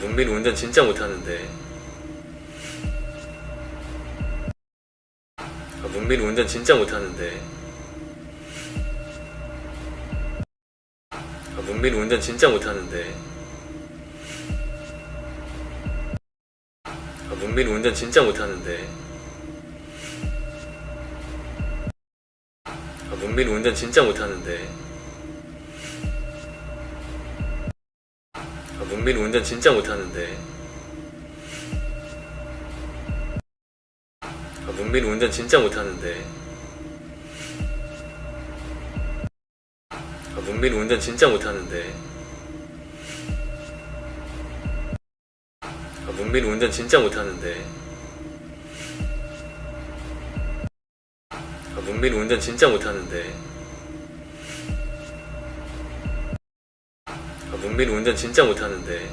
문민 운전 진짜 못하는데. 아, 문민 운전 진짜 못하는데. 아, 문민 운전 진짜 못하는데. 아, 문민 운전 진짜 못하는데. 아, 문민 운전 진짜 못하는데. 아, 문민 운전 진짜 못하는데. 아, 문민 운전 진짜 못하는데. 아, 문민 운전 진짜 못하는데. 아, 문민 운전 진짜 못하는데. 아, 문민 운전 진짜 못하는데. 아, 문민 운전 진짜 못하는데.